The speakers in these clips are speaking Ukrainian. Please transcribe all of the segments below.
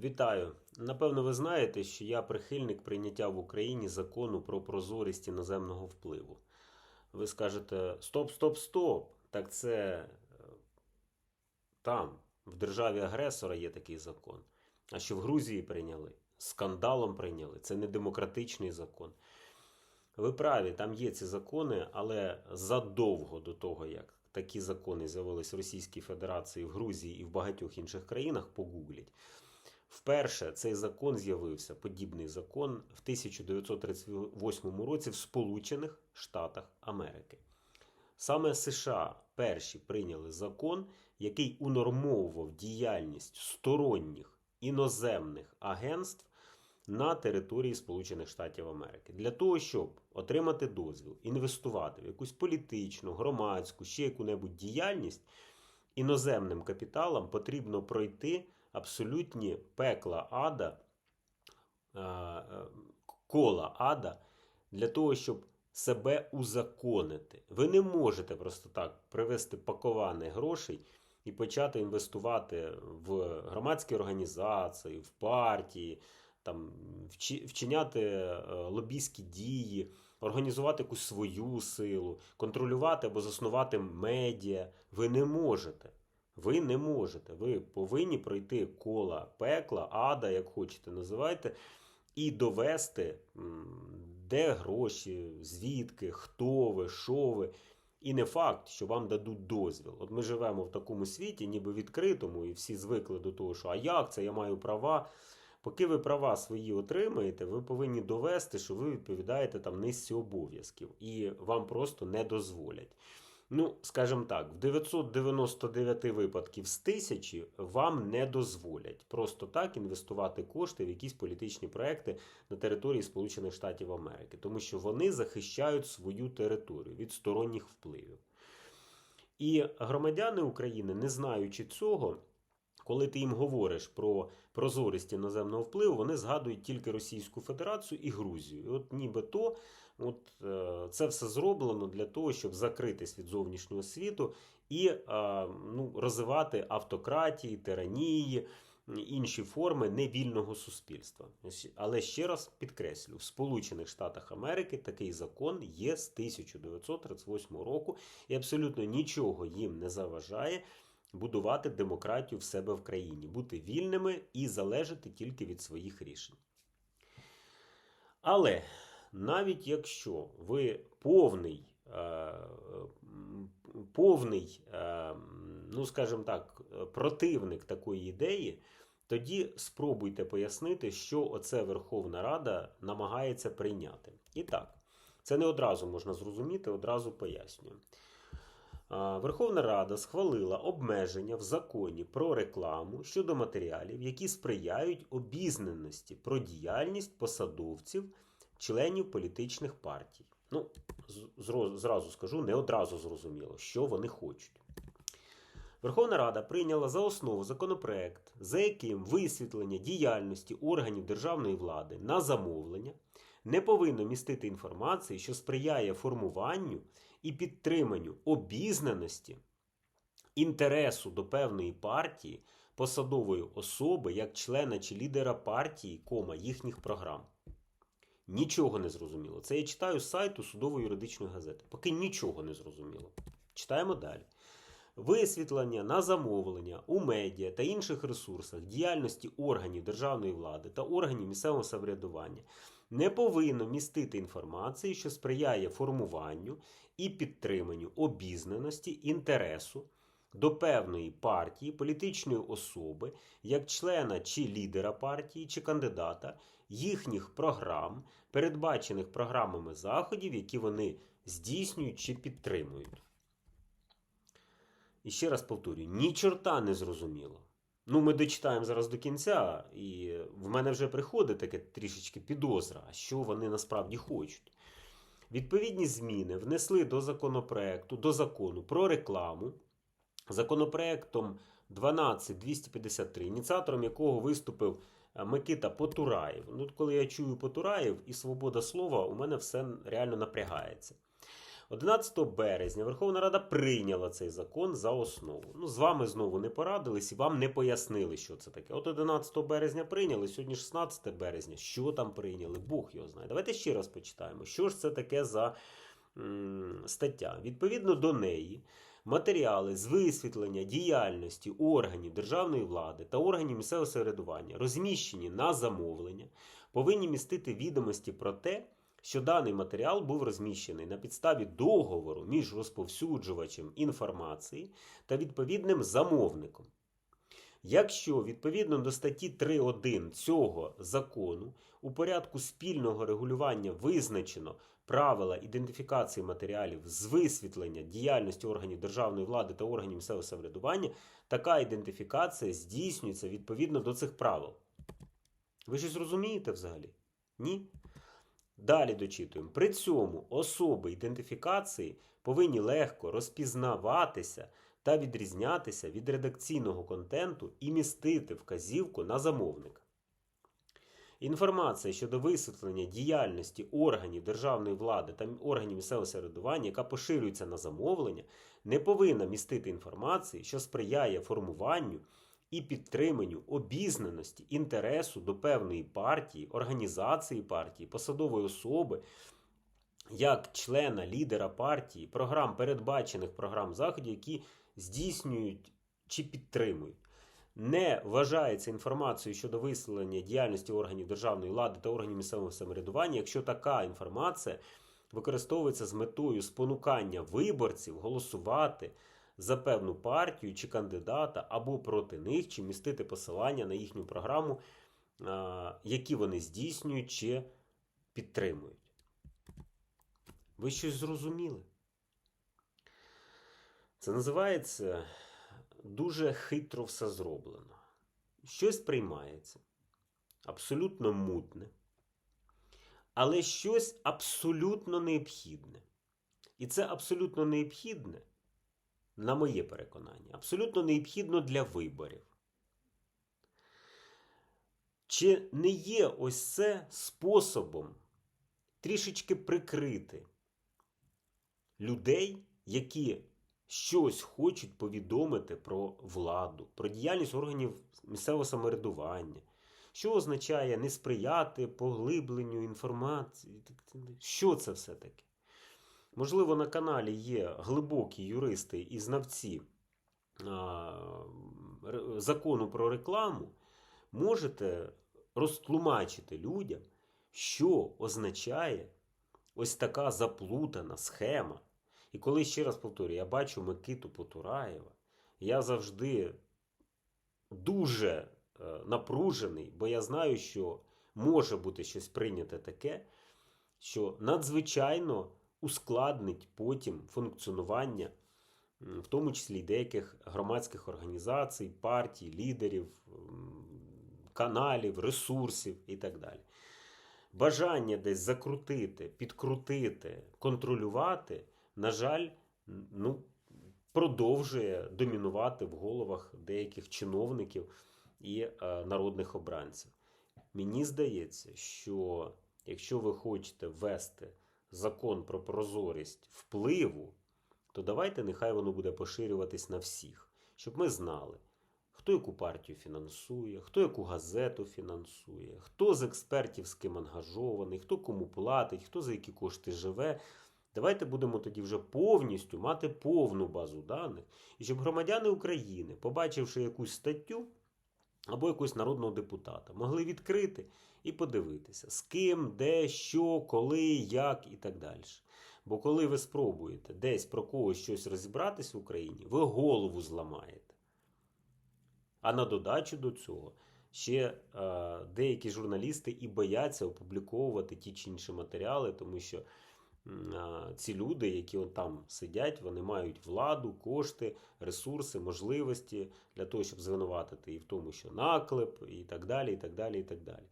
Вітаю! Напевно, ви знаєте, що я прихильник прийняття в Україні закону про прозорість іноземного впливу. Ви скажете: стоп, стоп, стоп! Так це е, там, в державі агресора є такий закон. А що в Грузії прийняли? Скандалом прийняли. Це не демократичний закон. Ви праві, там є ці закони, але задовго до того, як такі закони з'явились в Російській Федерації, в Грузії і в багатьох інших країнах, погугліть. Вперше цей закон з'явився, подібний закон, в 1938 році в Сполучених Штатах Америки. Саме США перші прийняли закон, який унормовував діяльність сторонніх іноземних агентств на території Сполучених Штатів Америки для того, щоб отримати дозвіл, інвестувати в якусь політичну, громадську, ще яку-небудь діяльність, іноземним капіталам потрібно пройти абсолютні пекла ада, е, е, кола ада для того, щоб себе узаконити. Ви не можете просто так привести пакуване грошей і почати інвестувати в громадські організації, в партії, там, вчиняти е, лобійські дії, організувати якусь свою силу, контролювати або заснувати медіа. Ви не можете. Ви не можете. Ви повинні пройти кола пекла, ада, як хочете називайте, і довести, де гроші, звідки, хто ви, що ви. І не факт, що вам дадуть дозвіл. От ми живемо в такому світі, ніби відкритому, і всі звикли до того, що а як це я маю права. Поки ви права свої отримаєте, ви повинні довести, що ви відповідаєте там низці обов'язків, і вам просто не дозволять. Ну, скажімо так, в 999 випадків з тисячі вам не дозволять просто так інвестувати кошти в якісь політичні проекти на території Сполучених Штатів Америки, тому що вони захищають свою територію від сторонніх впливів. І громадяни України, не знаючи цього, коли ти їм говориш про прозорість іноземного впливу, вони згадують тільки Російську Федерацію і Грузію. І от нібито от, е, це все зроблено для того, щоб закритись від зовнішнього світу і е, ну, розвивати автократії, тиранії, інші форми невільного суспільства. Але ще раз підкреслю: в Сполучених Штатах Америки такий закон є з 1938 року, і абсолютно нічого їм не заважає будувати демократію в себе в країні, бути вільними і залежати тільки від своїх рішень. Але навіть якщо ви повний, е, повний, е, ну скажімо так, противник такої ідеї, тоді спробуйте пояснити, що оце Верховна Рада намагається прийняти. І так, це не одразу можна зрозуміти, одразу пояснюю. Верховна Рада схвалила обмеження в законі про рекламу щодо матеріалів, які сприяють обізнаності про діяльність посадовців, членів політичних партій. Ну, зразу скажу, не одразу зрозуміло, що вони хочуть. Верховна Рада прийняла за основу законопроект, за яким висвітлення діяльності органів державної влади на замовлення не повинно містити інформації, що сприяє формуванню і підтриманню обізнаності інтересу до певної партії, посадової особи як члена чи лідера партії, кома їхніх програм. Нічого не зрозуміло. Це я читаю з сайту судово-юридичної газети. Поки нічого не зрозуміло. Читаємо далі. Висвітлення на замовлення у медіа та інших ресурсах діяльності органів державної влади та органів місцевого самоврядування не повинно містити інформації, що сприяє формуванню і підтриманню обізнаності інтересу до певної партії, політичної особи, як члена чи лідера партії чи кандидата, їхніх програм, передбачених програмами заходів, які вони здійснюють чи підтримують. І ще раз повторюю, ні чорта не зрозуміло. Ну, ми дочитаємо зараз до кінця, і в мене вже приходить таке трішечки підозра, що вони насправді хочуть. Відповідні зміни внесли до законопроекту, до закону про рекламу, законопроектом 12253, ініціатором якого виступив е, Микита Потураєв. Ну, коли я чую Потураєв і свобода слова, у мене все реально напрягається. 11 березня Верховна Рада прийняла цей закон за основу. Ну, з вами знову не порадились і вам не пояснили, що це таке. От 11 березня прийняли, сьогодні 16 березня. Що там прийняли? Бог його знає. Давайте ще раз почитаємо. Що ж це таке за м, стаття? Відповідно до неї. Матеріали з висвітлення діяльності органів державної влади та органів місцевого самоврядування, розміщені на замовлення, повинні містити відомості про те, що даний матеріал був розміщений на підставі договору між розповсюджувачем інформації та відповідним замовником. Якщо відповідно до статті 3.1 цього закону у порядку спільного регулювання визначено правила ідентифікації матеріалів з висвітлення діяльності органів державної влади та органів місцевого самоврядування, така ідентифікація здійснюється відповідно до цих правил. Ви щось розумієте взагалі? Ні? Далі дочитуємо. При цьому особи ідентифікації повинні легко розпізнаватися та відрізнятися від редакційного контенту і містити вказівку на замовника. Інформація щодо висвітлення діяльності органів державної влади та органів місцевого самоврядування, яка поширюється на замовлення, не повинна містити інформації, що сприяє формуванню і підтриманню обізнаності інтересу до певної партії, організації партії, посадової особи, як члена лідера партії, програм, передбачених програм заходів, які здійснюють чи підтримують. Не вважається інформацією щодо висвітлення діяльності органів державної влади та органів місцевого самоврядування, якщо така інформація використовується з метою спонукання виборців голосувати за певну партію чи кандидата або проти них, чи містити посилання на їхню програму, які вони здійснюють чи підтримують. Ви щось зрозуміли? Це називається дуже хитро все зроблено. Щось приймається, абсолютно мутне, але щось абсолютно необхідне. І це абсолютно необхідне, на моє переконання, абсолютно необхідно для виборів. Чи не є ось це способом трішечки прикрити людей, які щось хочуть повідомити про владу, про діяльність органів місцевого самоврядування, що означає не сприяти поглибленню інформації? Що це все таке? Можливо, на каналі є глибокі юристи і знавці закону про рекламу. Можете розтлумачити людям, що означає ось така заплутана схема. І коли ще раз повторюю, я бачу Микиту Потураєва, я завжди дуже е, напружений, бо я знаю, що може бути щось прийняте таке, що надзвичайно ускладнить потім функціонування, в тому числі деяких громадських організацій, партій, лідерів, каналів, ресурсів і так далі. Бажання десь закрутити, підкрутити, контролювати, на жаль, ну, продовжує домінувати в головах деяких чиновників і е, народних обранців. Мені здається, що якщо ви хочете ввести закон про прозорість впливу, то давайте нехай воно буде поширюватись на всіх, щоб ми знали, хто яку партію фінансує, хто яку газету фінансує, хто з експертів з ким ангажований, хто кому платить, хто за які кошти живе. Давайте будемо тоді вже повністю мати повну базу даних, і щоб громадяни України, побачивши якусь статтю або якогось народного депутата, могли відкрити і подивитися, з ким, де, що, коли, як і так далі. Бо коли ви спробуєте десь про когось щось розібратись в Україні, ви голову зламаєте. А на додачу до цього ще е, деякі журналісти і бояться опубліковувати ті чи інші матеріали, тому що ці люди, які от там сидять, вони мають владу, кошти, ресурси, можливості для того, щоб звинуватити і в тому, що наклеп, і так далі. і так далі, і так далі.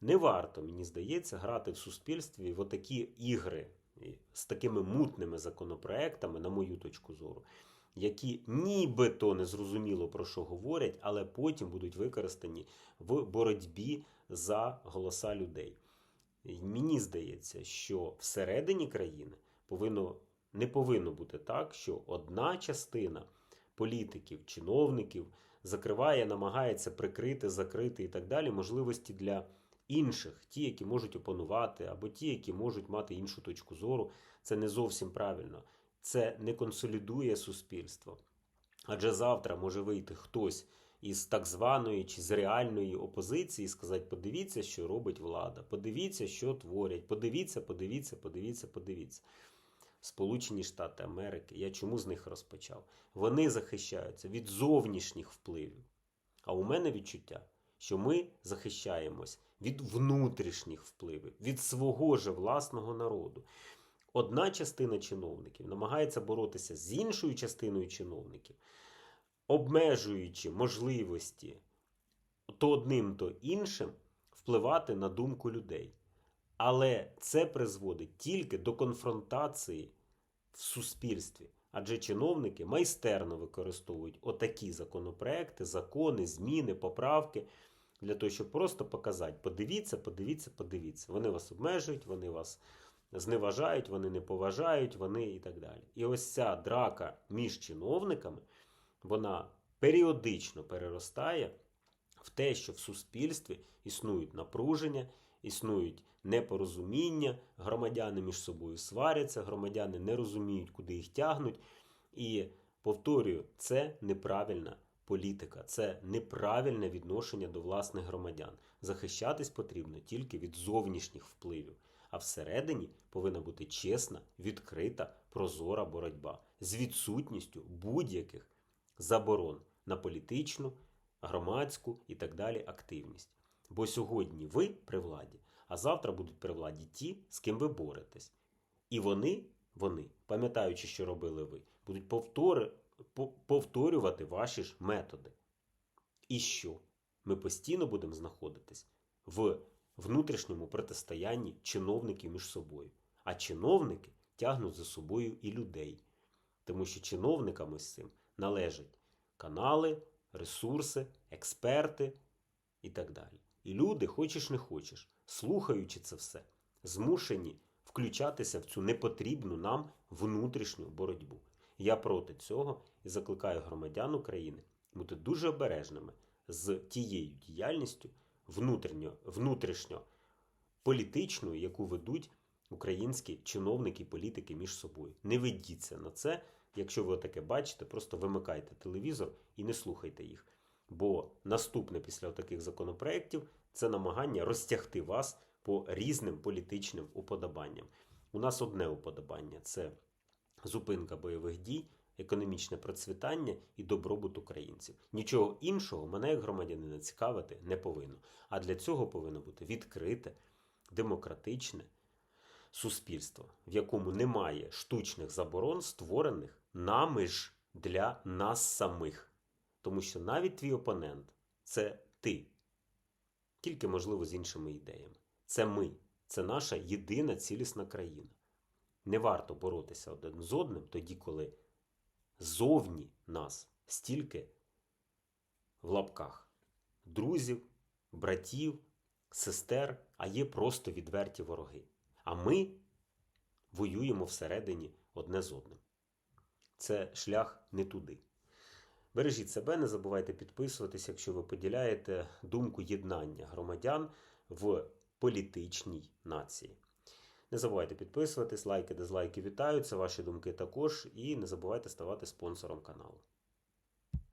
Не варто, мені здається, грати в суспільстві в отакі ігри з такими мутними законопроектами, на мою точку зору, які нібито не зрозуміло про що говорять, але потім будуть використані в боротьбі за голоса людей. Мені здається, що всередині країни повинно Не повинно бути так, що одна частина політиків, чиновників закриває, намагається прикрити, закрити і так далі можливості для інших, ті, які можуть опонувати, або ті, які можуть мати іншу точку зору. Це не зовсім правильно. Це не консолідує суспільство. Адже завтра може вийти хтось із так званої чи з реальної опозиції сказати: подивіться, що робить влада, подивіться, що творять, подивіться, подивіться, подивіться, подивіться. Сполучені Штати Америки, я чому з них розпочав? Вони захищаються від зовнішніх впливів. А у мене відчуття, що ми захищаємось від внутрішніх впливів, від свого же власного народу. Одна частина чиновників намагається боротися з іншою частиною чиновників, обмежуючи можливості то одним, то іншим впливати на думку людей. Але це призводить тільки до конфронтації в суспільстві. Адже чиновники майстерно використовують отакі законопроекти, закони, зміни, поправки для того, щоб просто показати: подивіться, подивіться, подивіться. Вони вас обмежують, вони вас зневажають, вони не поважають, вони і так далі. І ось ця драка між чиновниками, вона періодично переростає в те, що в суспільстві існують напруження, існують непорозуміння, громадяни між собою сваряться, громадяни не розуміють, куди їх тягнуть. І повторюю, це неправильна політика, це неправильне відношення до власних громадян. Захищатись потрібно тільки від зовнішніх впливів. А всередині повинна бути чесна, відкрита, прозора боротьба з відсутністю будь-яких заборон на політичну, громадську і так далі активність. Бо сьогодні ви при владі, а завтра будуть при владі ті, з ким ви боретесь. І вони, вони, пам'ятаючи, що робили ви, будуть повтори, повторювати ваші ж методи. І що? Ми постійно будемо знаходитись в внутрішньому протистоянні чиновників між собою. А чиновники тягнуть за собою і людей. Тому що чиновникам ось цим належать канали, ресурси, експерти і так далі. І люди, хочеш не хочеш, слухаючи це все, змушені включатися в цю непотрібну нам внутрішню боротьбу. Я проти цього і закликаю громадян України бути дуже обережними з тією діяльністю внутрішньо, внутрішньо політичною, яку ведуть українські чиновники і політики між собою. Не ведіться на це. Якщо ви таке бачите, просто вимикайте телевізор і не слухайте їх. Бо наступне після таких законопроєктів це намагання розтягти вас по різним політичним уподобанням. У нас одне уподобання це зупинка бойових дій, економічне процвітання і добробут українців. Нічого іншого мене як громадянина цікавити не повинно. А для цього повинно бути відкрите, демократичне суспільство, в якому немає штучних заборон, створених нами ж для нас самих. Тому що навіть твій опонент це ти, тільки можливо з іншими ідеями. Це ми, це наша єдина цілісна країна. Не варто боротися один з одним тоді, коли зовні нас стільки в лапках друзів, братів, сестер, а є просто відверті вороги. А ми воюємо всередині одне з одним. Це шлях не туди. Бережіть себе, не забувайте підписуватись, якщо ви поділяєте думку єднання громадян в політичній нації. Не забувайте підписуватись, лайки, дизлайки вітаються, ваші думки також. І не забувайте ставати спонсором каналу.